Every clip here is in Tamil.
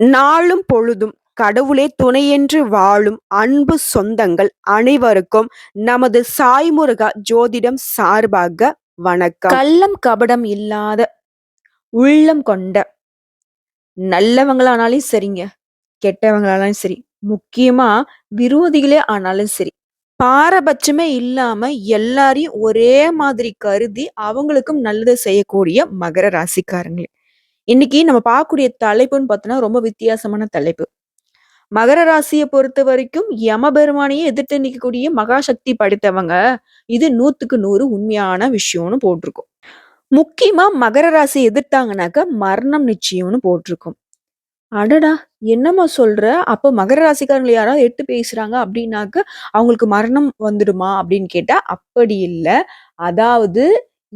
நாளும் பொழுதும் கடவுளே துணையென்று வாழும் அன்பு சொந்தங்கள் அனைவருக்கும் நமது சாய்முருகா ஜோதிடம் சார்பாக வணக்கம். கள்ளம் கபடம் இல்லாத உள்ளம் கொண்ட நல்லவங்களானாலும் சரிங்க கெட்டவங்களானாலும் சரி. முக்கியமா விரோதிகளே ஆனாலும் சரி. பாரபட்சமே இல்லாம எல்லாரையும் ஒரே மாதிரி கருதி அவங்களுக்கும் நல்லது செய்யக்கூடிய மகர ராசிக்காரங்களே. இன்னைக்கு நம்ம பார்க்கக்கூடிய தலைப்புன்னு பார்த்தோன்னா ரொம்ப வித்தியாசமான தலைப்பு. மகர ராசியை பொறுத்த வரைக்கும் யமபெருமானையே எதிர்த்து நிற்கக்கூடிய மகாசக்தி படித்தவங்க இது நூத்துக்கு நூறு உண்மையான விஷயம்னு போட்டிருக்கும். முக்கியமா மகர ராசி எதிர்த்தாங்கனாக்க மரணம் நிச்சயம்னு போட்டிருக்கும். அடடா என்னம்மா சொல்ற? அப்போ மகர ராசிக்காரங்களை யாராவது எட்டு பேசுறாங்க அப்படின்னாக்க அவங்களுக்கு மரணம் வந்துடுமா அப்படின்னு கேட்டா அப்படி இல்லை. அதாவது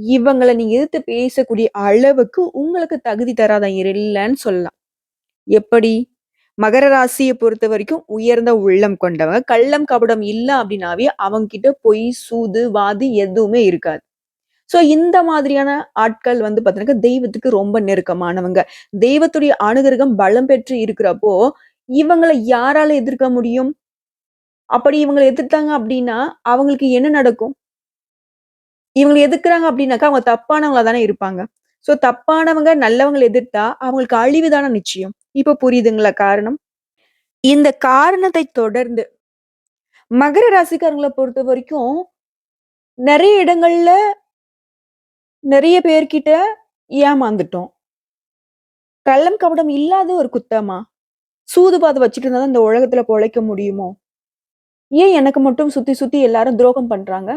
இவங்கள நீங்க எதிர்த்து பேசக்கூடிய அளவுக்கு உங்களுக்கு தகுதி தராதவங்க இல்லைன்னு சொல்லலாம். எப்படி? மகர ராசியை பொறுத்த வரைக்கும் உயர்ந்த உள்ளம் கொண்டவங்க. கள்ளம், கபடம் இல்லை அப்படின்னாவே அவங்க கிட்ட பொய், சூது, வாது எதுவுமே இருக்காது. சோ இந்த மாதிரியான ஆட்கள் வந்து பார்த்தீங்கன்னா தெய்வத்துக்கு ரொம்ப நெருக்கமானவங்க. தெய்வத்துடைய அனுகிரகம் பலம் பெற்று இருக்கிறப்போ, இவங்களை யாரால எதிர்க்க முடியும்? அப்படி இவங்களை எதிர்த்தாங்க அப்படின்னா, அவங்களுக்கு என்ன நடக்கும்? இவங்களை எதிர்க்கிறாங்க அப்படின்னாக்கா, அவங்க தப்பானவங்களா தானே இருப்பாங்க. ஸோ தப்பானவங்க நல்லவங்களை எதிர்த்தா, அவங்களுக்கு அழிவு தானே நிச்சயம். இப்போ புரியுதுங்களா காரணம்? இந்த காரணத்தை தொடர்ந்து மகர ராசிக்காரங்களை பொறுத்த வரைக்கும் நிறைய இடங்கள்ல நிறைய பேர்கிட்ட ஏமாந்துட்டோம். கள்ளம், கபடம் இல்லாத ஒரு குத்தமா? சூதுபாதை வச்சுட்டு இருந்தா தான் இந்த உலகத்துல பொழைக்க முடியுமோ? ஏன் எனக்கு மட்டும் சுத்தி சுத்தி எல்லாரும் துரோகம் பண்றாங்க?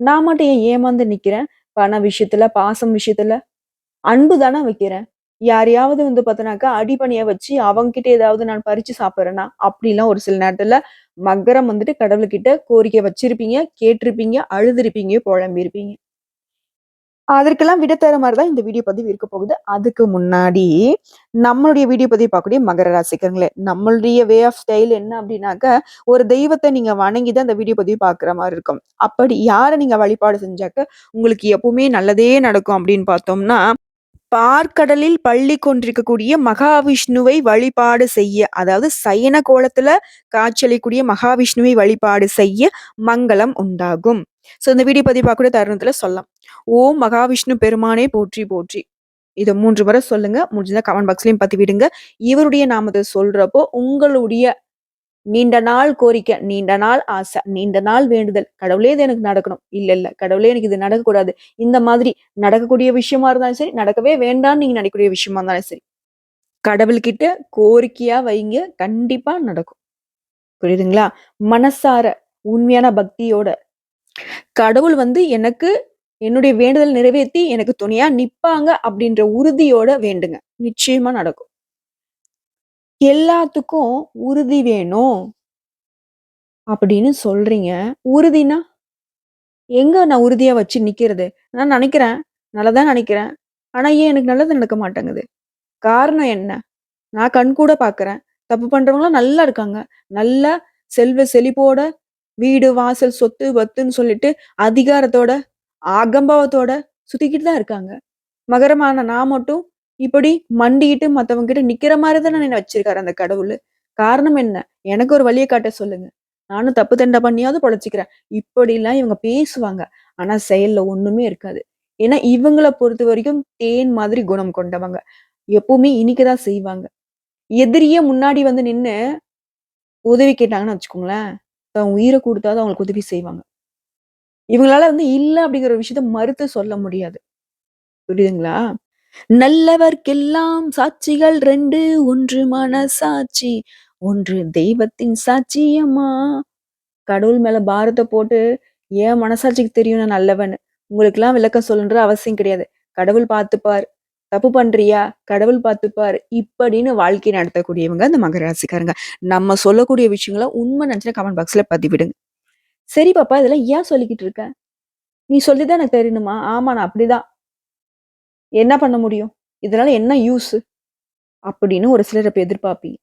நான் மட்டும் ஏன் ஏமாந்து நிக்கிறேன்? பண விஷயத்துல, பாசம் விஷயத்துல, அன்பு தானே வைக்கிறேன். யாரையாவது வந்து பார்த்தோன்னாக்கா அடிபணிய வச்சு அவங்ககிட்ட ஏதாவது நான் பறிச்சு சாப்பிட்றேன்னா அப்படிலாம் ஒரு சில நேரத்துல மகரம் வந்துட்டு கடவுள்கிட்ட கோரிக்கை வச்சிருப்பீங்க, கேட்டிருப்பீங்க, அழுதுருப்பீங்க, புழம்பியிருப்பீங்க அதற்கெல்லாம் விட தர மாதிரி தான் இந்த வீடியோ பதிவு இருக்க போகுது. அதுக்கு முன்னாடி நம்மளுடைய வீடியோ பதிவு பார்க்கக்கூடிய மகர ராசிக்காரங்களே, நம்மளுடைய வே ஆஃப் ஸ்டைல் என்ன அப்படின்னாக்க, ஒரு தெய்வத்தை நீங்க வணங்கி தான் இந்த வீடியோ பதிவு பார்க்குற மாதிரி இருக்கும். அப்படி யாரை நீங்க வழிபாடு செஞ்சாக்க, உங்களுக்கு எப்பவுமே நல்லதே நடக்கும் அப்படின்னு பார்த்தோம்னா, பார்க்கடலில் பள்ளி கொண்டிருக்கக்கூடிய மகாவிஷ்ணுவை வழிபாடு செய்ய, அதாவது சயன கோலத்துல காட்சியளிக்கக்கூடிய மகாவிஷ்ணுவை வழிபாடு செய்ய மங்களம் உண்டாகும். ஸோ இந்த வீடியோ பதிவு பார்க்கக்கூடிய தருணத்துல சொல்லலாம். ஓம் மகாவிஷ்ணு பெருமானே போற்றி போற்றி. இதை மூன்று முறை சொல்லுங்க. முடிஞ்சா கமெண்ட் பாக்ஸ்லயும் பதிவிடுங்க. இவருடைய நாமத்தை சொல்றப்போ உங்களுடைய நீண்ட நாள் கோரிக்கை, நீண்ட நாள் ஆசை, நீண்ட நாள் வேண்டுதல், கடவுளே இது எனக்கு நடக்கணும். இல்ல, இல்ல. கடவுளே எனக்கு இது நடக்கக்கூடாது. இந்த மாதிரி நடக்கக்கூடிய விஷயமா இருந்தாலும் சரி, நடக்கவே வேண்டாம்னு நீங்க நினைக்கக்கூடிய விஷயமா இருந்தாலும் சரி. கடவுள்கிட்ட கோரிக்கையா வைங்க. கண்டிப்பா நடக்கும். புரியுதுங்களா? மனசார, உண்மையான பக்தியோட, கடவுள் வந்து எனக்கு என்னுடைய வேண்டுதல் நிறைவேத்தி எனக்கு துணையா நிப்பாங்க அப்படின்ற உறுதியோட வேண்டுங்க. நிச்சயமா நடக்கும். எல்லாத்துக்கும் உறுதி வேணும். அப்படின்னு சொல்றீங்க. உறுதினா? எங்க நான் உறுதியா வச்சு நிக்கிறது? நான் நினைக்கிறேன் நல்லதான் நினைக்கிறேன் ஆனா ஏன் எனக்கு நல்லது நடக்க மாட்டேங்குது? காரணம் என்ன? நான் கண் கூட பாக்குறேன் தப்பு பண்றவங்களாம் நல்லா இருக்காங்க. நல்ல செல்வ செழிப்போட, வீடு, வாசல், சொத்து, பத்துன்னு சொல்லிட்டு அதிகாரத்தோட, அகம்பாவத்தோட சுத்திக்கிட்டு தான் இருக்காங்க. மகரமான நான் மட்டும் இப்படி மண்டிக்கிட்டு மத்தவங்க கிட்ட நிக்கிற மாதிரி தான் நான் வச்சிருக்காரு அந்த கடவுள் காரணம் என்ன? எனக்கு ஒரு வழியை காட்ட சொல்லுங்க. நானும் தப்பு தண்டை பண்ணியாவது பொழைச்சிக்கிறேன் இப்படிலாம் இவங்க பேசுவாங்க. ஆனா செயல்ல ஒண்ணுமே இருக்காது. ஏன்னா இவங்கள பொறுத்தவரைக்கும் தேன் மாதிரி குணம் கொண்டவங்க. எப்பவுமே இனிக்கதான் செய்வாங்க. எதிரியே முன்னாடி வந்து நின்று உதவி கேட்டாங்கன்னு வச்சுக்கோங்களேன், தன் உயிர குடுத்தாவது அவங்களுக்கு உதவி செய்வாங்க. இவங்களால வந்து இல்ல அப்படிங்கிற ஒரு விஷயத்த மறுத்து சொல்ல முடியாது. புரியுதுங்களா? நல்லவர்க்கெல்லாம் சாட்சிகள் ரெண்டு ஒன்று மனசாட்சி, ஒன்று தெய்வத்தின் சாட்சியம்மா. கடவுள் மேல பாரத்தை போட்டு, ஏன் மனசாட்சிக்கு தெரியும் நான் உங்களுக்கு உங்களுக்கெல்லாம் விளக்கம் சொல்லுன்ற அவசியம் கிடையாது. கடவுள் பார்த்துப்பார். தப்பு பண்றியா? கடவுள் பார்த்துப்பார். இப்படின்னு வாழ்க்கை நடத்தக்கூடியவங்க இந்த மகர ராசிக்காரங்க. நம்ம சொல்லக்கூடிய விஷயங்களை உண்மை நினச்சா கமெண்ட் பாக்ஸ்ல பதிவிடுங்க. சரி பாப்பா, இதெல்லாம் ஏன் சொல்லிக்கிட்டு இருக்க? நீ சொல்லி தான் எனக்கு தெரியணுமா? ஆமா நான் அப்படிதான். என்ன பண்ண முடியும்? இதனால என்ன யூஸ் அப்படின்னு ஒரு சிலர் இப்போ எதிர்பார்ப்பீங்க.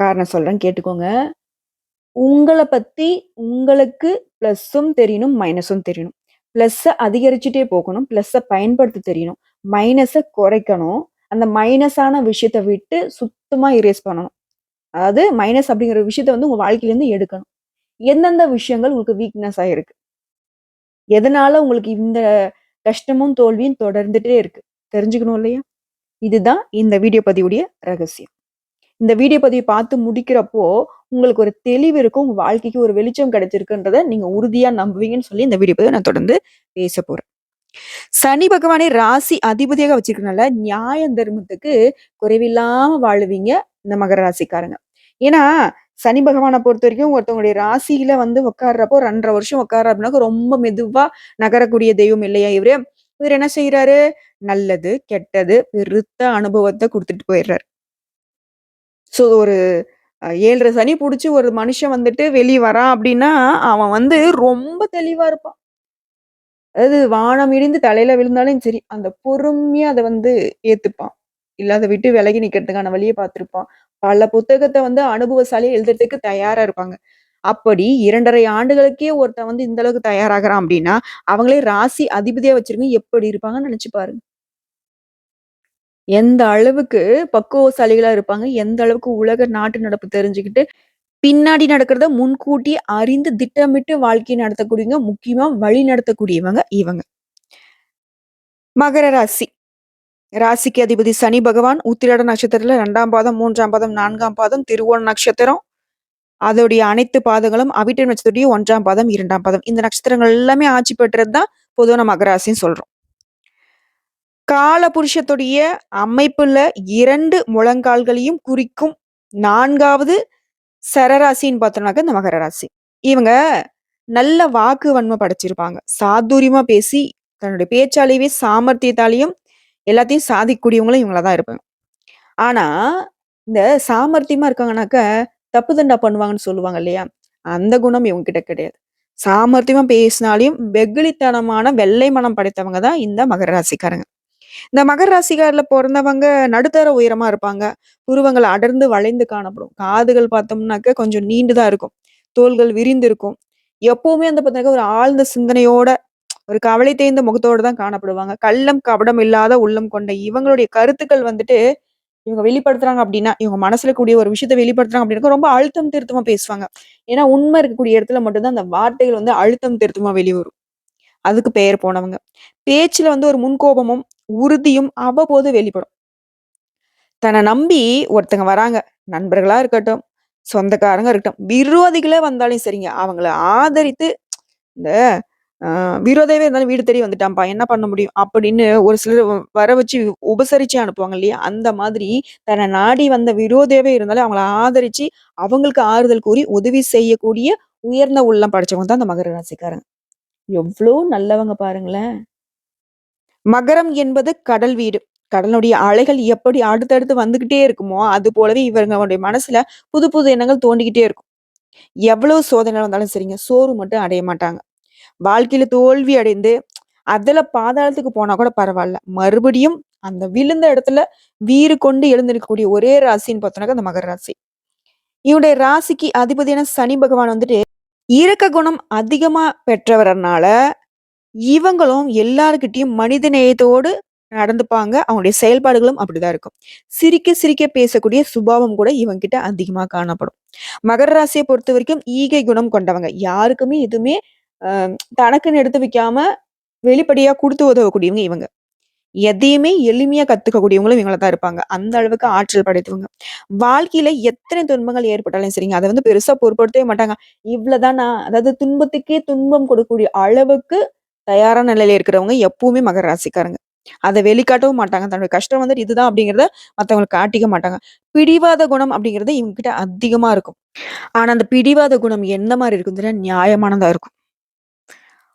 காரணம் சொல்றேன் கேட்டுக்கோங்க. உங்களை பத்தி உங்களுக்கு ப்ளஸ்ஸும் தெரியணும், மைனஸும் தெரியணும். ப்ளஸ்ஸை அதிகரிச்சுட்டே போகணும். ப்ளஸ்ஸை பயன்படுத்த தெரியணும். மைனஸை குறைக்கணும். அந்த மைனஸான விஷயத்த விட்டு சுத்தமாக இரேஸ் பண்ணணும். அதாவது மைனஸ் அப்படிங்கிற விஷயத்த வந்து உங்கள் வாழ்க்கையிலேருந்து எடுக்கணும். எந்தெந்த விஷயங்கள் உங்களுக்கு வீக்னஸாக இருக்கு? எதனால உங்களுக்கு இந்த கஷ்டமும், தோல்வியும் தொடர்ந்துட்டே இருக்கு? தெரிஞ்சுக்கணும் இல்லையா? இதுதான் இந்த வீடியோ பதிவுடைய ரகசியம். இந்த வீடியோ பதிவை பார்த்து முடிக்கிறப்போ, உங்களுக்கு ஒரு தெளிவு இருக்கும். உங்க வாழ்க்கைக்கு ஒரு வெளிச்சம் கிடைச்சிருக்குன்றத நீங்க உறுதியா நம்புவீங்கன்னு சொல்லி இந்த வீடியோ பதிவை நான் தொடர்ந்து பேசப் போறேன். சனி பகவானை ராசி அதிபதியாக வச்சிருக்கனால, நியாய தர்மத்துக்கு குறைவில்லாம வாழுவீங்க இந்த மகர ராசிக்காரங்க. ஏன்னா, சனி பகவான பொறுத்தவரைக்கும் ஒருத்தவங்களுடைய ராசியில வந்து உட்கார்றப்போ 2 1/2 வருஷம் உட்கார்ற அப்படின்னாக்க ரொம்ப மெதுவா நகரக்கூடிய தெய்வம் இல்லையா இவரு? இவரு என்ன செய்யறாரு நல்லது, கெட்டது, பெருத்த அனுபவத்தை குடுத்துட்டு போயிடுறாரு ஸோ ஒரு ஏழரை சனி புடிச்சு ஒரு மனுஷன் வந்துட்டு வெளிய வரான் அப்படின்னா, அவன் வந்து ரொம்ப தெளிவா இருப்பான். அதாவது வானம் இடிந்து தலையில விழுந்தாலும் சரி, அந்த பொறுமையா அதை வந்து ஏத்துப்பான். இல்ல அதை விட்டு விலகி நிக்கிறதுக்கான வழியை பார்த்திருப்பான். பல புத்தகத்தை வந்து அனுபவசாலியை எழுதுறதுக்கு தயாரா இருப்பாங்க. அப்படி 2 1/2 ஆண்டுகளுக்கே ஒருத்தன் வந்து இந்த அளவுக்கு தயாராகுறான் அப்படின்னா, அவங்களே ராசி அதிபதியா வச்சிருக்க எப்படி இருப்பாங்கன்னு நெனச்சு பாருங்க. எந்த அளவுக்கு பக்குவசாலிகளா இருப்பாங்க. எந்த அளவுக்கு உலக நாட்டு நடப்பு தெரிஞ்சுக்கிட்டு, பின்னாடி நடக்கிறத முன்கூட்டி அறிந்து திட்டமிட்டு வாழ்க்கை நடத்தக்கூடியவங்க, முக்கியமா வழி நடத்தக்கூடியவங்க இவங்க. மகர ராசி. ராசிக்கு அதிபதி சனி பகவான் உத்திராட நட்சத்திரத்துல ரெண்டாம் பாதம், மூன்றாம் பாதம், நான்காம் பாதம், திருவோண நட்சத்திரம். அதோடைய அனைத்து பாதங்களும் அவிட்ட நட்சத்திரத்துடைய ஒன்றாம் பாதம், இரண்டாம் பாதம். இந்த நட்சத்திரங்கள் எல்லாமே ஆட்சி பெற்றது தான் பொதுவா நம்ம மகர ராசின்னு சொல்றோம். காலபுருஷத்துடைய அமைப்புல இரண்டு முழங்கால்களையும் குறிக்கும் நான்காவது சரராசின்னு பார்த்தோம்னாக்க இந்த மகர ராசி. இவங்க நல்ல வாக்கு வன்மை படைச்சிருப்பாங்க. சாதுரியமா பேசி, தன்னுடைய பேச்சாலேயே சாமர்த்தியத்தாலையும் எல்லாத்தையும் சாதிக்கக்கூடியவங்களும் இவங்கள தான் இருப்பாங்க. ஆனா, இந்த சாமர்த்தியமா இருக்காங்கனாக்க, தப்பு தண்டா பண்ணுவாங்கன்னு சொல்லுவாங்க இல்லையா? அந்த குணம் இவங்க கிட்ட கிடையாது. சாமர்த்தியமா பேசினாலையும் வெகுளித்தனமான வெள்ளை மனம் படைத்தவங்க தான் இந்த மகர ராசிக்காரங்க. இந்த மகர ராசிகாரில் பிறந்தவங்க நடுத்தர உயரமா இருப்பாங்க. உருவங்கள் அடர்ந்து வளைந்து காணப்படும். காதுகள் பார்த்தோம்னாக்க கொஞ்சம் நீண்டுதான் இருக்கும். தோள்கள் விரிந்து இருக்கும். எப்பவுமே வந்து பார்த்தாக்க ஒரு ஆழ்ந்த சிந்தனையோட, ஒரு கவலை தேய்ந்த முகத்தோடு தான் காணப்படுவாங்க. கள்ளம், கபடம் இல்லாத உள்ளம் கொண்ட இவங்களுடைய கருத்துக்கள் வந்துட்டு, இவங்க வெளிப்படுத்துறாங்க அப்படின்னா, இவங்க மனசுல கூடிய ஒரு விஷயத்த வெளிப்படுத்துறாங்க அப்படின்னா ரொம்ப அழுத்தம் திருத்தமா பேசுவாங்க. ஏன்னா, உண்மை இருக்கக்கூடிய இடத்துல மட்டும்தான் அந்த வார்த்தைகள் வந்து அழுத்தம் திருத்தமா வெளிவரும். அதுக்கு பெயர் போனவங்க. பேச்சுல வந்து ஒரு முன்கோபமும், உறுதியும் அவ்வப்போது வெளிப்படும். தன்னை நம்பி ஒருத்தங்க வராங்க. நண்பர்களா இருக்கட்டும், சொந்தக்காரங்க இருக்கட்டும், விரோதிகளே வந்தாலும் சரிங்க. அவங்கள ஆதரித்து இந்த விரோதவே இருந்தாலும் வீடு தேடி வந்துட்டான்ப்பா, என்ன பண்ண முடியும்? அப்படின்னு ஒரு சிலர் வர வச்சு உபசரிச்சு அனுப்புவாங்க இல்லையா? அந்த மாதிரி தன்னை நாடி வந்த விரோதவே இருந்தாலும் அவங்கள ஆதரிச்சு, அவங்களுக்கு ஆறுதல் கூறி உதவி செய்யக்கூடிய உயர்ந்த உள்ளம் படைச்சவங்க தான் அந்த மகர ராசிக்காரங்க. எவ்ளோ நல்லவங்க பாருங்களேன்! மகரம் என்பது கடல் வீடு. கடலுடைய அலைகள் எப்படி அடுத்தடுத்து வந்துகிட்டே இருக்குமோ, அது போலவே இவங்களுடைய மனசுல புது புது எண்ணங்கள் தோண்டிக்கிட்டே இருக்கும். எவ்வளவு சோதனை வந்தாலும் சரிங்க, சோறு மட்டும் அடைய மாட்டாங்க. வாழ்க்கையில தோல்வி அடைந்து, அதுல பாதாளத்துக்கு போனா கூட பரவாயில்ல மறுபடியும் அந்த விழுந்த இடத்துல வீறு கொண்டு எழுந்திருக்கக்கூடிய ஒரே ராசின்னு பார்த்தோம்னாக்க அந்த மகர ராசி. இவனுடைய ராசிக்கு அதிபதியான சனி பகவான் வந்துட்டு, இறக்க குணம் அதிகமா பெற்றவர்னால, இவங்களும் எல்லார்கிட்டயும் மனித நேயத்தோடு நடந்துப்பாங்க. அவங்களுடைய செயல்பாடுகளும் அப்படிதான் இருக்கும். சிரிக்க சிரிக்க பேசக்கூடிய சுபாவம் கூட இவங்க கிட்ட அதிகமா காணப்படும். மகர பொறுத்த வரைக்கும் ஈகை குணம் கொண்டவங்க. யாருக்குமே எதுவுமே தனக்குன்னு எடுத்து வைக்காம, வெளிப்படையா கொடுத்து உதவக்கூடியவங்க இவங்க. எதையுமே எளிமையா கத்துக்கக்கூடியவங்களும் இவங்கள தான் இருப்பாங்க. அந்த அளவுக்கு ஆற்றல் படைத்தவங்க. வாழ்க்கையில எத்தனை துன்பங்கள் ஏற்பட்டாலும் சரிங்க, அதை வந்து பெருசா பொருட்படுத்தவே மாட்டாங்க. இவ்வளதானா? அதாவது துன்பத்துக்கே துன்பம் கொடுக்கக்கூடிய அளவுக்கு தயாரான நிலையில இருக்கிறவங்க எப்பவுமே மகர ராசிக்காரங்க. அதை வெளிக்காட்டவும் மாட்டாங்க. தன்னுடைய கஷ்டம் வந்துட்டு இதுதான் அப்படிங்கிறத மற்றவங்களுக்கு காட்டிக்க மாட்டாங்க. பிடிவாத குணம் அப்படிங்கிறது இவங்க கிட்ட அதிகமா இருக்கும். ஆனா, அந்த பிடிவாத குணம் எந்த மாதிரி இருக்கும் தெரியா நியாயமானதா இருக்கும்.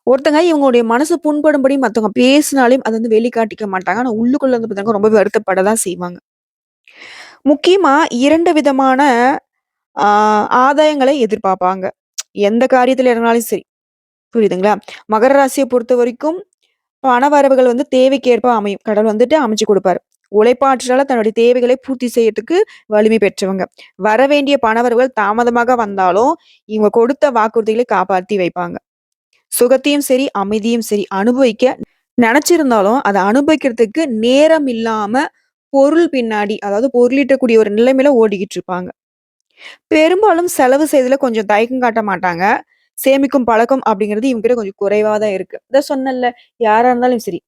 ஒருத்தங்க இவங்களுடைய மனசு புண்படும்படி மத்தவங்க பேசினாலையும் அதை வந்து வெளிக்காட்டிக்க மாட்டாங்க. ஆனா, உள்ளுக்குள்ள வந்து பார்த்தீங்கன்னா, ரொம்ப வருத்தப்பட தான் செய்வாங்க. முக்கியமா இரண்டு விதமான ஆஹ் ஆதாயங்களை எதிர்பார்ப்பாங்க. எந்த காரியத்துல இறங்கினாலும் சரி. புரியுதுங்களா? மகர ராசியை பொறுத்த வரைக்கும் பணவரவுகள் வந்து தேவைக்கேற்ப அமையும். கடல் வந்துட்டு அமைச்சு கொடுப்பாரு உழைப்பாற்றலால தன்னுடைய தேவைகளை பூர்த்தி செய்யறதுக்கு வலிமை பெற்றவங்க. வர வேண்டிய பணவரவுகள் தாமதமாக வந்தாலும், இவங்க கொடுத்த வாக்குறுதிகளை காப்பாற்றி வைப்பாங்க. சுகத்தையும் சரி, அமைதியும் சரி அனுபவிக்க நினைச்சிருந்தாலும் அதை அனுபவிக்கிறதுக்கு நேரம் இல்லாம பொருள் பின்னாடி, அதாவது பொருளீட்டக்கூடிய ஒரு நிலைமையில ஓடிக்கிட்டு இருப்பாங்க. பெரும்பாலும் செலவு செய்ததுல கொஞ்சம் தயக்கம் காட்ட மாட்டாங்க. சேமிக்கும் பழக்கம் அப்படிங்கிறது இவங்ககிட்ட கொஞ்சம் குறைவாக தான் இருக்கு. அதான் சொன்னேன்ல, யாரா இருந்தாலும் சரி.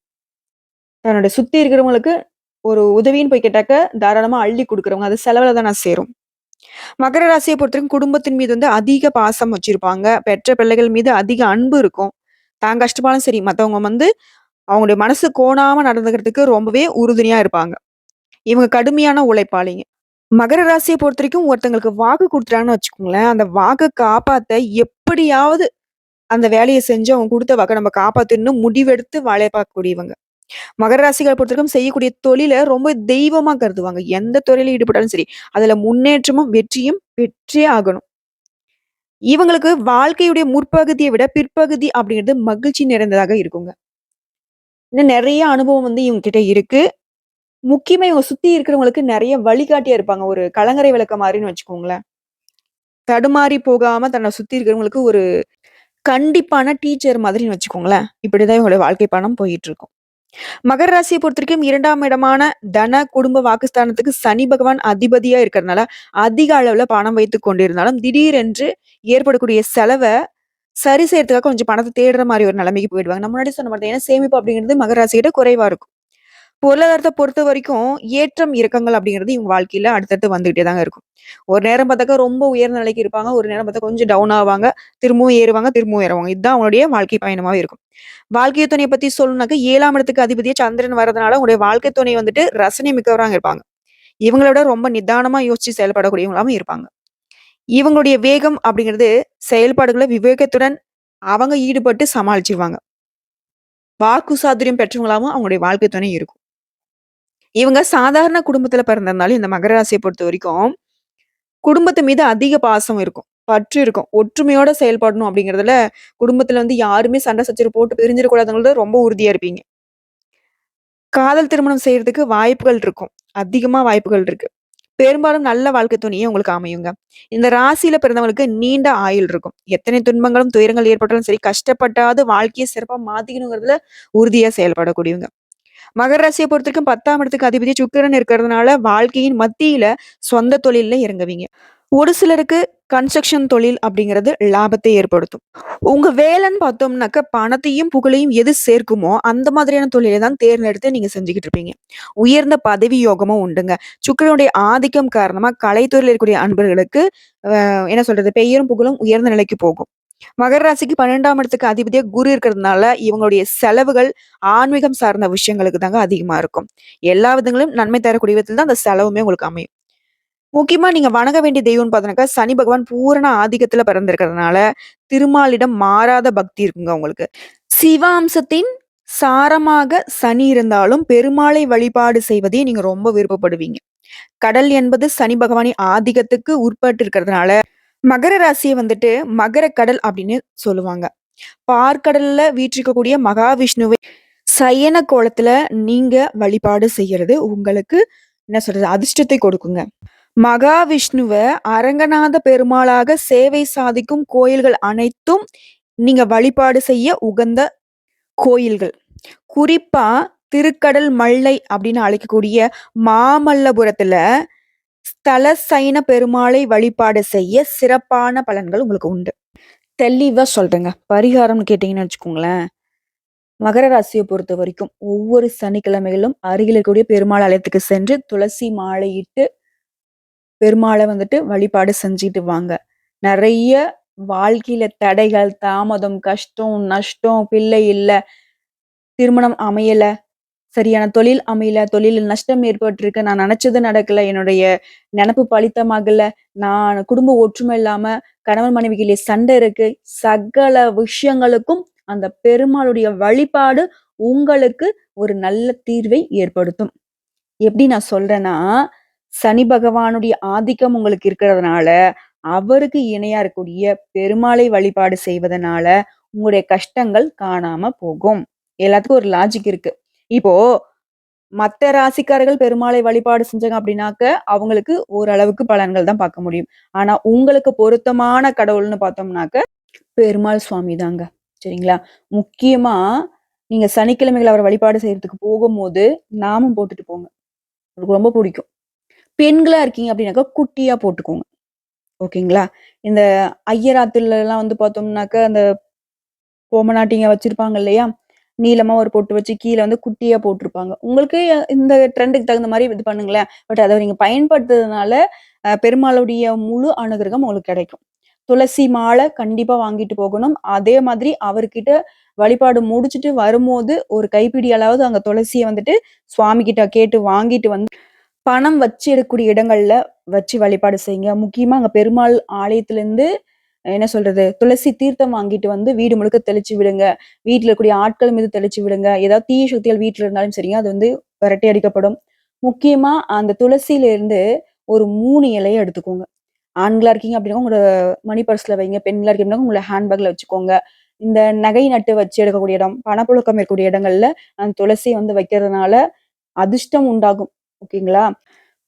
தன்னோட சுத்தி இருக்கிறவங்களுக்கு ஒரு உதவின்னு போய் கேட்டாக்க, தாராளமா அள்ளி கொடுக்குறவங்க அது செலவுல நான் சேரும். மகர ராசியை பொறுத்தவரைக்கும் குடும்பத்தின் மீது வந்து அதிக பாசம் வச்சிருப்பாங்க. பெற்ற பிள்ளைகள் மீது அதிக அன்பு இருக்கும். தான் கஷ்டப்பாலும் சரி, மற்றவங்க வந்து அவங்களுடைய மனசு கோணாம நடந்துக்கிறதுக்கு ரொம்பவே உறுதுணையா இருப்பாங்க. இவங்க கடுமையான உழைப்பாளிங்க. மகர ராசிய பொறுத்தவரைக்கும் ஒருத்தங்களுக்கு வாக்கு குடுத்துட்டாங்கன்னு வச்சுக்கோங்களேன், அந்த வாக்க காப்பாத்த எப்படியாவது அந்த வேலைய செஞ்சு அவங்க குடுத்த வாக்க நம்ம காப்பாத்தணும்னு முடிவெடுத்து வேலைய பார்க்கக்கூடியவங்க. மகர ராசிகள பொறுத்தவரைக்கும் செய்யக்கூடிய தொழில ரொம்ப தெய்வமா கருதுவாங்க. எந்த துறையில ஈடுபட்டாலும் சரி, அதுல முன்னேற்றமும், வெற்றியும் பெற்றே ஆகணும். இவங்களுக்கு வாழ்க்கையுடைய முற்பகுதிய விட பிற்பகுதி அப்படிங்கிறது மகிழ்ச்சி நிறைந்ததாக இருக்குங்க. இன்னும் நெறைய அனுபவம் வந்து இவங்க கிட்ட இருக்கு. முக்கியமா இவங்க சுத்தி இருக்கிறவங்களுக்கு நிறைய வழிகாட்டியா இருப்பாங்க. ஒரு கலங்கரை விளக்கம் மாதிரின்னு வச்சுக்கோங்களேன். தடுமாறி போகாம தன்னை சுத்தி இருக்கிறவங்களுக்கு ஒரு கண்டிப்பான டீச்சர் மாதிரின்னு வச்சுக்கோங்களேன். இப்படிதான் இவங்களுடைய வாழ்க்கை பணம் போயிட்டு இருக்கும் மகர ராசிய பொறுத்தவரைக்கும் 2ஆம் இடமான தன, குடும்ப வாக்குஸ்தானத்துக்கு சனி பகவான் அதிபதியா இருக்கிறனால, அதிக அளவுல பணம் வைத்துக் கொண்டிருந்தாலும், திடீரென்று ஏற்படக்கூடிய செலவை சரி செய்யறதுக்காக கொஞ்சம் பணத்தை தேடுற மாதிரி ஒரு நிலைமைக்கு போயிடுவாங்க. நம்ம முன்னாடி சொன்ன மாதிரி ஏன்னா சேமிப்பு அப்படிங்கிறது மகர ராசிகிட்ட குறைவா இருக்கும். பொருளாதாரத்தை பொறுத்த வரைக்கும் ஏற்றம், இறக்கங்கள் அப்படிங்கிறது இவங்க வாழ்க்கையில அடுத்தடுத்து வந்துகிட்டே தாங்க இருக்கும். ஒரு நேரம் பார்த்தாக்கா ரொம்ப உயர்ந்த நிலைக்கு இருப்பாங்க. ஒரு நேரம் பார்த்தா கொஞ்சம் டவுன் ஆவாங்க. திரும்பவும் ஏறுவாங்க, திரும்பவும் ஏறுவாங்க இதுதான் அவங்களுடைய வாழ்க்கை பயணமாவே இருக்கும். வாழ்க்கை துணையை பத்தி சொல்லணும்னாக்க ஏழாம் இடத்துக்கு அதிபதியா சந்திரன் வரதுனால, உங்களுடைய வாழ்க்கை துணை வந்துட்டு ரசனை மிக்கவராங்க இருப்பாங்க. இவங்களோட விட ரொம்ப நிதானமா யோசிச்சு செயல்படக்கூடியவங்களாவும் இருப்பாங்க. இவங்களுடைய வேகம் அப்படிங்கிறது செயல்பாடுகளை விவேகத்துடன் அவங்க ஈடுபட்டு சமாளிச்சிருவாங்க வாக்கு சாதுரியம் பெற்றவங்களாவும் அவங்களுடைய வாழ்க்கை துணை இருக்கும். இவங்க சாதாரண குடும்பத்துல பிறந்திருந்தாலும், இந்த மகர ராசியை பொறுத்த வரைக்கும் குடும்பத்து மீது அதிக பாசம் இருக்கும். பற்று இருக்கும். ஒற்றுமையோட செயல்படணும் அப்படிங்கிறதுல, குடும்பத்துல வந்து யாருமே சண்டை சச்சரவு போட்டு பிரிஞ்சிடக்கூடாதுங்கிறது ரொம்ப உறுதியா இருப்பீங்க. காதல் திருமணம் செய்யறதுக்கு வாய்ப்புகள் இருக்கும். அதிகமா வாய்ப்புகள் இருக்கு. பெரும்பாலும் நல்ல வாழ்க்கை துணியை உங்களுக்கு அமையுங்க. இந்த ராசியில பிறந்தவங்களுக்கு நீண்ட ஆயுள் இருக்கும். எத்தனை துன்பங்களும், துயரங்கள் ஏற்பட்டாலும் சரி, கஷ்டப்பட்டாவது வாழ்க்கையை சிறப்பாக மாத்திக்கணுங்கிறதுல உறுதியா செயல்படக்கூடியவங்க. மகர ராசிய பொறுத்தவரைக்கும் 10ஆம் இடத்துக்கு அதிபதி சுக்கிரன் இருக்கிறதுனால, வாழ்க்கையின் மத்தியில சொந்த தொழில்ல இறங்குவீங்க. ஒரு சிலருக்கு கன்ஸ்ட்ரக்ஷன் தொழில் அப்படிங்கிறது லாபத்தை ஏற்படுத்தும். உங்க வேலைன்னு பார்த்தோம்னாக்க, பணத்தையும், புகழையும் எது சேர்க்குமோ, அந்த மாதிரியான தொழிலை தான் தேர்ந்தெடுத்து நீங்க செஞ்சுகிட்டு இருப்பீங்க. உயர்ந்த பதவி யோகமும் உண்டுங்க. சுக்கரனுடைய ஆதிக்கம் காரணமா கலைத்துறையில் இருக்கக்கூடிய அன்பர்களுக்கு, என்ன சொல்றது? பெயரும், புகழும் உயர்ந்த நிலைக்கு போகும். மகர ராசிக்கு 12ஆம் இடத்துக்கு அதிபதியாக குரு இருக்கிறதுனால, இவங்களுடைய செலவுகள் ஆன்மீகம் சார்ந்த விஷயங்களுக்கு தாங்க அதிகமா இருக்கும். எல்லா விதங்களும் நன்மை தரக்கூடிய விதத்தில் தான் அந்த செலவுமே உங்களுக்கு அமையும். முக்கியமா நீங்க வணங்க வேண்டிய தெய்வம்னு பார்த்தோன்னாக்கா சனி பகவான் பூரண ஆதிக்கத்துல பிறந்திருக்கிறதுனால, திருமாலிடம் மாறாத பக்தி இருக்குங்க உங்களுக்கு. சிவாம்சத்தின் சாரமாக சனி இருந்தாலும், பெருமாளை வழிபாடு செய்வதே நீங்க ரொம்ப விருப்பப்படுவீங்க. கடல் என்பது சனி பகவானின் ஆதிக்கத்துக்கு உட்பட்டு இருக்கிறதுனால, மகர ராசியை வந்துட்டு மகர கடல் அப்படின்னு சொல்லுவாங்க. பார்க்கடல்ல வீற்றிருக்கக்கூடிய மகாவிஷ்ணுவை சயன கோலத்துல நீங்க வழிபாடு செய்யறது உங்களுக்கு என்ன சொல்றது? அதிர்ஷ்டத்தை கொடுக்குங்க. மகாவிஷ்ணுவ அரங்கநாத பெருமாளாக சேவை சாதிக்கும் கோயில்கள் அனைத்தும் நீங்க வழிபாடு செய்ய உகந்த கோயில்கள். குறிப்பா திருக்கடல் மல்லை அப்படின்னு அழைக்கக்கூடிய மாமல்லபுரத்துல, ஸ்தல சைன பெருமாளை வழிபாடு செய்ய சிறப்பான பலன்கள் உங்களுக்கு உண்டு. தெளிவாக சொல்கிறேங்க பரிகாரம்னு கேட்டிங்கன்னு வச்சுக்கோங்களேன். மகர ரசியை பொறுத்த வரைக்கும் ஒவ்வொரு சனிக்கிழமைகளும் அருகில் இருக்கக்கூடிய பெருமாள் ஆலயத்துக்கு சென்று துளசி மாலையிட்டு பெருமாளை வந்துட்டு வழிபாடு செஞ்சுட்டு வாங்க. நிறைய வாழ்க்கையில தடைகள், தாமதம், கஷ்டம், நஷ்டம், பிள்ளை இல்லை திருமணம் அமையலை சரியான தொழில் அமையல, தொழிலில் நஷ்டம் ஏற்பட்டிருக்கு, நான் நினைச்சது நடக்கல, என்னுடைய நினப்பு பலிதமாகல, நான் குடும்ப ஒற்றுமை இல்லாம கணவன் மனைவிகளே சண்டை இருக்கு. சகல விஷயங்களுக்கும் அந்த பெருமாளுடைய வழிபாடு உங்களுக்கு ஒரு நல்ல தீர்வை ஏற்படுத்தும். எப்படி நான் சொல்றேன்னா, சனி பகவானுடைய ஆதிக்கம் உங்களுக்கு இருக்கிறதுனால, அவருக்கு இணையா இருக்கக்கூடிய பெருமாளை வழிபாடு செய்வதனால, உங்களுடைய கஷ்டங்கள் காணாம போகும். எல்லாத்துக்கும் ஒரு லாஜிக் இருக்கு. இப்போ மற்ற ராசிக்காரர்கள் பெருமாளை வழிபாடு செஞ்சாங்க அப்படின்னாக்க, அவங்களுக்கு ஓரளவுக்கு பலன்கள் தான் பார்க்க முடியும். ஆனா உங்களுக்கு பொருத்தமான கடவுள்னு பார்த்தோம்னாக்க, பெருமாள் சுவாமி தாங்க. சரிங்களா? முக்கியமா நீங்க சனிக்கிழமைகள் அவர் வழிபாடு செய்யறதுக்கு போகும்போது, நாமம் போட்டுட்டு போங்க. உங்களுக்கு ரொம்ப பிடிக்கும். பெண்களா இருக்கீங்க அப்படின்னாக்கா, குட்டியா போட்டுக்கோங்க. ஓகேங்களா? இந்த ஐயர் வந்து பார்த்தோம்னாக்க அந்த பொம்மநாட்டிங்க வச்சிருப்பாங்க இல்லையா? நீளமா ஒரு பொட்டு வச்சு கீழே வந்து குட்டியா போட்டிருப்பாங்க. உங்களுக்கு இந்த ட்ரெண்டுக்கு தகுந்த மாதிரி இது பண்ணுங்களேன். பட் அதை நீங்க பயன்படுத்துறதுனால, பெருமாளுடைய முழு அனுகிரகம் உங்களுக்கு கிடைக்கும். துளசி மாலை கண்டிப்பா வாங்கிட்டு போகணும். அதே மாதிரி அவர்கிட்ட வழிபாடு முடிச்சுட்டு வரும்போது, ஒரு கைப்பிடி அளவது அங்க துளசியை வந்துட்டு சுவாமி கிட்ட கேட்டு வாங்கிட்டு வந்து, பணம் வச்சு எடுக்கக்கூடிய இடங்கள்ல வச்சு வழிபாடு செய்யுங்க. முக்கியமா அங்க பெருமாள் ஆலயத்துலேருந்து என்ன சொல்றது? துளசி தீர்த்தம் வாங்கிட்டு வந்து வீடு முழுக்க தெளிச்சு விடுங்க. வீட்டில் இருக்கக்கூடிய ஆட்கள் மீது தெளிச்சு விடுங்க. ஏதாவது தீய சக்திகள் வீட்டில் இருந்தாலும் சரிங்க, அது வந்து விரட்டி அடிக்கப்படும். முக்கியமா அந்த துளசியிலிருந்து ஒரு மூணு இலையை எடுத்துக்கோங்க. ஆண்களா இருக்கீங்க அப்படின்னா, உங்களோட மணி பர்ஸ்ல வைங்க. பெண்களா இருக்கீங்கன்னா, உங்களோட ஹேண்ட் பேக்ல வச்சுக்கோங்க. இந்த நகை நட்டு வச்சு எடுக்கக்கூடிய இடம், பணப்புழக்கம் இருக்கக்கூடிய இடங்கள்ல அந்த துளசி வந்து வைக்கிறதுனால அதிர்ஷ்டம் உண்டாகும். ஓகேங்களா?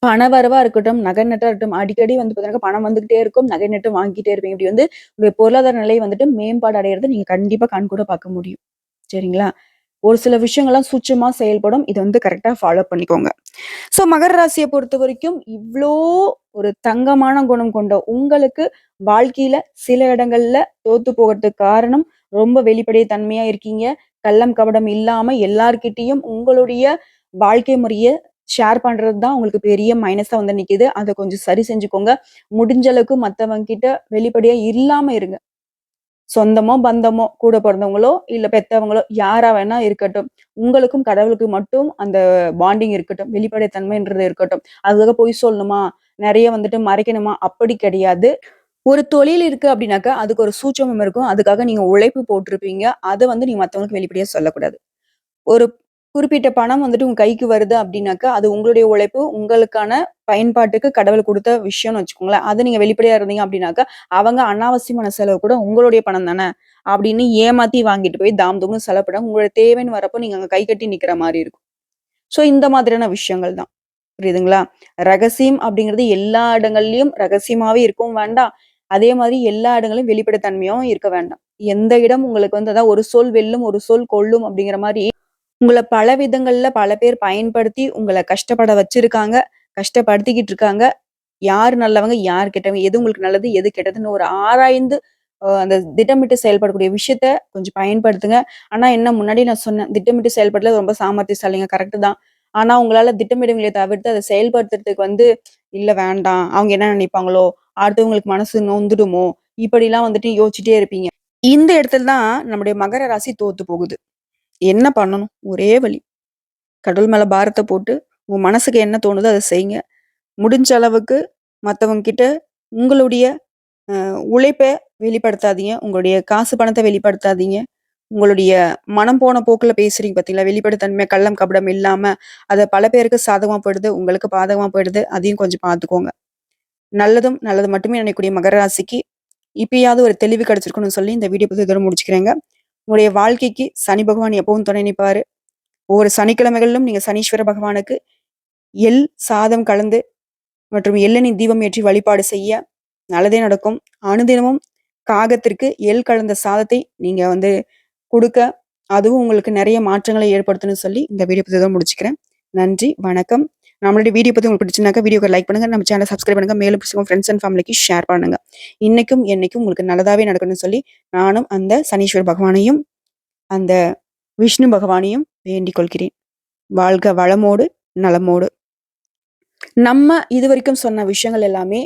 பணவரவா இருக்கட்டும், நகை நட்டா இருக்கட்டும், அடிக்கடி வந்து பார்த்தீங்கன்னா, பணம் வந்துகிட்டே இருக்கும். நகை நட்டு வாங்கிட்டே இருப்பீங்க. இப்படி வந்து உங்களுடைய பொருளாதார நிலை வந்துட்டு மேம்பாடு அடையிறது நீங்க கண்டிப்பா கண்கூட பார்க்க முடியும். சரிங்களா? ஒரு சில விஷயங்கள்லாம் சூட்சமா செயல்படும். இதை வந்து கரெக்டாக ஃபாலோ பண்ணிக்கோங்க. ஸோ மகர ராசியை பொறுத்த வரைக்கும் இவ்வளோ ஒரு தங்கமான குணம் கொண்ட உங்களுக்கு வாழ்க்கையில சில இடங்கள்ல தோத்து போகிறதுக்கு காரணம், ரொம்ப வெளிப்படைய தன்மையா இருக்கீங்க. கள்ளம், கபடம் இல்லாம எல்லார்கிட்டையும் உங்களுடைய வாழ்க்கை முறைய ஷேர் பண்றது தான் உங்களுக்கு பெரிய மைனஸா வந்து நிக்குது. அதை கொஞ்சம் சரி செஞ்சுக்கோங்க. முடிஞ்ச அளவுக்கு மற்றவங்க கிட்ட வெளிப்படையா இல்லாம இருங்க. சொந்தமோ, பந்தமோ, கூட பிறந்தவங்களோ இல்ல பெத்தவங்களோ யாரா வேணா இருக்கட்டும். உங்களுக்கும் கடவுளுக்கும் மட்டும் அந்த பாண்டிங் இருக்கட்டும். வெளிப்படை தன்மைன்றது இருக்கட்டும். அதுக்காக பொய் சொல்லணுமா? நிறைய வந்துட்டு மறைக்கணுமா? அப்படி கிடையாது. ஒரு தொழில் இருக்கு அப்படின்னாக்கா, அதுக்கு ஒரு சூட்சமம் இருக்கும். அதுக்காக நீங்க உழைப்பு போட்டிருப்பீங்க. அதை வந்து நீங்க மத்தவங்களுக்கு வெளிப்படையா சொல்லக்கூடாது. ஒரு குறிப்பிட்ட பணம் வந்துட்டு உங்க கைக்கு வருது அப்படின்னாக்கா, அது உங்களுடைய உழைப்பு, உங்களுக்கான பயன்பாட்டுக்கு கடவுள் கொடுத்த விஷயம்னு வச்சுக்கோங்களேன். அத நீங்க வெளிப்படையா இருந்தீங்க அப்படின்னாக்கா, அவங்க அனாவசியமான செலவு கூட உங்களுடைய பணம் தானே அப்படின்னு ஏமாத்தி வாங்கிட்டு போய் தாம் தூம்னு செலவு உங்களுடைய தேவைன்னு வரப்போ நீங்க அங்க கை கட்டி நிக்கிற மாதிரி இருக்கும். ஸோ இந்த மாதிரியான விஷயங்கள் தான். புரியுதுங்களா? ரகசியம் அப்படிங்கிறது எல்லா இடங்கள்லயும் ரகசியமாவே இருக்கவும் வேண்டாம். அதே மாதிரி எல்லா இடங்களையும் வெளிப்படைத்தன்மையும் இருக்க வேண்டாம். எந்த இடம் உங்களுக்கு வந்து அதான் ஒரு சொல் வெல்லும், ஒரு சொல் கொல்லும் அப்படிங்கிற மாதிரி உங்களை பல விதங்கள்ல பல பேர் பயன்படுத்தி உங்கள கஷ்டப்பட வச்சிருக்காங்க. கஷ்டப்படுத்திக்கிட்டு இருக்காங்க. யார் நல்லவங்க? யார் கெட்டவங்க? எது உங்களுக்கு நல்லது? எது கெட்டதுன்னு ஒரு ஆராய்ந்து அந்த திட்டமிட்டு செயல்படக்கூடிய விஷயத்த கொஞ்சம் பயன்படுத்துங்க. ஆனா என்ன முன்னாடி நான் சொன்னேன். திட்டமிட்டு செயல்படுறது ரொம்ப சாமர்த்தியசாலிங்க. கரெக்டு தான். ஆனா உங்களால திட்டமிடுவீங்களே தவிர்த்து அதை செயல்படுத்துறதுக்கு வந்து, இல்ல வேண்டாம். அவங்க என்ன நினைப்பாங்களோ? அடுத்தவங்களுக்கு மனசு நொந்துடுமோ? இப்படிலாம் வந்துட்டு யோசிச்சுட்டே இருப்பீங்க. இந்த இடத்துல தான் நம்முடைய மகர ராசி தோத்து போகுது. என்ன பண்ணணும்? ஒரே வழி. கடவுள் மேலே பாரத்தை போட்டு, உங்கள் மனசுக்கு என்ன தோணுதோ அதை செய்யுங்க. முடிஞ்ச அளவுக்கு மற்றவங்கிட்ட உங்களுடைய உழைப்பை வெளிப்படுத்தாதீங்க. உங்களுடைய காசு பணத்தை வெளிப்படுத்தாதீங்க. உங்களுடைய மனம் போன போக்கில் பேசுறீங்க பார்த்தீங்களா? வெளிப்படுத்தன்மை கள்ளம், கபடம் இல்லாமல் அதை பல பேருக்கு சாதகமாக போயிடுது. உங்களுக்கு பாதகமாக போயிடுது. அதையும் கொஞ்சம் பார்த்துக்கோங்க. நல்லதும் நல்லது மட்டுமே நினைக்கக்கூடிய மகர ராசிக்கு, இப்பயாவது ஒரு தெளிவு கிடைச்சிருக்கும்னு சொல்லி இந்த வீடியோ பற்றி இதோட முடிச்சுக்கிறேங்க. உங்களுடைய வாழ்க்கைக்கு சனி பகவான் எப்பவும் துணை நிற்பாரு ஒவ்வொரு சனிக்கிழமைகளிலும் நீங்க சனீஸ்வர பகவானுக்கு எள் சாதம் கலந்து மற்றும் எள்ளெண்ணி தீபம் ஏற்றி வழிபாடு செய்ய நல்லதே நடக்கும். அனுதினமும் காகத்திற்கு எள் கலந்த சாதத்தை நீங்க வந்து கொடுக்க அதுவும் உங்களுக்கு நிறைய மாற்றங்களை ஏற்படுத்தணும்னு சொல்லி இந்த வீடியோ பதிவு இதோட முடிச்சுக்கிறேன். நன்றி, வணக்கம். நம்மளுடைய வீடியோ பற்றி உங்களுக்கு பிடிச்சிருந்தாக்கா வீடியோக்கு லைக் பண்ணுங்க. நம்ம சேனல் சப்ஸ்கிரைப் பண்ணுங்க. மேலும் பிடிச்சவங்க ஃப்ரெண்ட்ஸ் அண்ட் ஃபேமிலிக்கு ஷேர் பண்ணுங்க. இன்னைக்கும், என்னைக்கும் உங்களுக்கு நல்லதாகவே நடக்கணும்னு சொல்லி, நானும் அந்த சனீஸ்வர் பகவானையும், அந்த விஷ்ணு பகவானையும் வேண்டிக் கொள்கிறேன். வாழ்க வளமோடு, நலமோடு. நம்ம இதுவரைக்கும் சொன்ன விஷயங்கள் எல்லாமே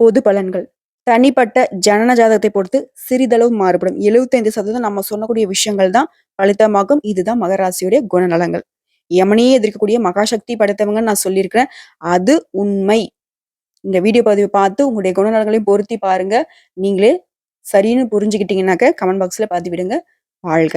பொது பலன்கள். தனிப்பட்ட ஜனன ஜாதகத்தை பொறுத்து சிறிதளவு மாறுபடும். 75% நம்ம சொல்லக்கூடிய விஷயங்கள் தான் பலித்தமாகும் இதுதான் மகராசியுடைய குணநலங்கள். யமனையே எதிர்க்கக்கூடிய மகாசக்தி படைத்தவங்கன்னு நான் சொல்லியிருக்கிறேன். அது உண்மை. இந்த வீடியோ பதிவை பார்த்து உங்களுடைய குணநலங்களையும் பொருத்தி பாருங்க. நீங்களே சரின்னு புரிஞ்சுக்கிட்டீங்கன்னாக்க கமெண்ட் பாக்ஸ்ல விடுங்க வாழ்க!